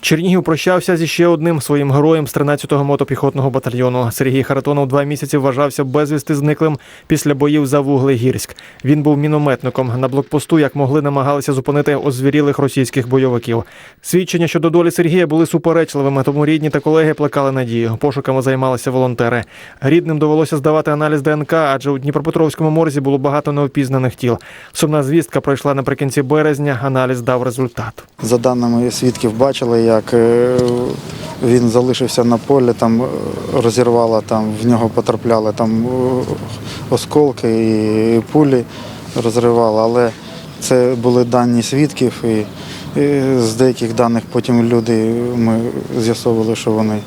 Чернігів прощався зі ще одним своїм героєм з 13-го мотопіхотного батальйону. Сергій Харатонов два місяці вважався безвісти зниклим після боїв за Вуглегірськ. Він був мінометником. На блокпосту, як могли, намагалися зупинити озвірілих російських бойовиків. Свідчення щодо долі Сергія були суперечливими, тому рідні та колеги плекали надію. Пошуками займалися волонтери. Рідним довелося здавати аналіз ДНК, адже у Дніпропетровському морзі було багато неопізнаних тіл. Сумна звістка пройшла наприкінці березня. Аналіз дав результат. За даними свідків, бачили, як е, він залишився на полі, там розірвала, розірвало, там в нього потрапляли там е, осколки і пулі розривало, але це були дані свідків, і, і з деяких даних потім люди ми з'ясовували, що вони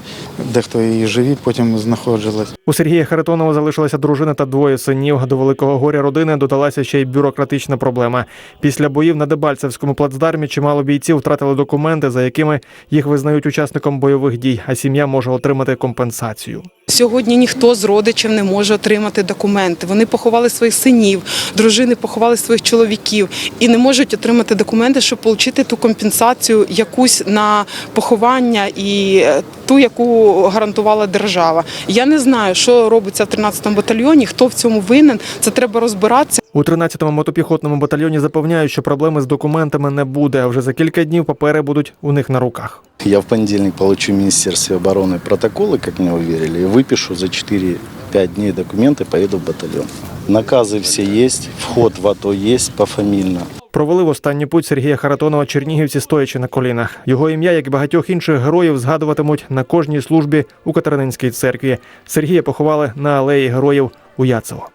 дехто і живі потім знаходились. У Сергія Харитонова залишилася дружина та двоє синів. До великого горя родини додалася ще й бюрократична проблема. Після боїв на Дебальцевському плацдармі чимало бійців втратили документи, за якими їх визнають учасником бойових дій, а сім'я може отримати компенсацію. Сьогодні ніхто з родичів не може отримати документи. Вони поховали своїх синів, дружини поховали своїх чоловіків і не можуть отримати документи, щоб отримати ту компенсацію якусь на поховання і е, ту, яку гарантувала держава. Я не знаю, що робиться в 13-му батальйоні, хто в цьому винен. Це треба розбиратися. У 13-му мотопіхотному батальйоні запевняють, що проблеми з документами не буде. А вже за кілька днів папери будуть у них на руках. Я в понедельник получу в Министерстве обороны протоколы, как мне уверили, и выпишу за 4-5 дней документы, поеду в батальон. Наказы все есть, вход в АТО есть пофамильно. Провели в останню путь Сергія Харатонова чернігівці стоячи на колінах. Його ім'я, як і багатьох інших героїв, згадуватимуть на кожній службі у Катерининській церкві. Сергія поховали на алеї героїв у Яцево.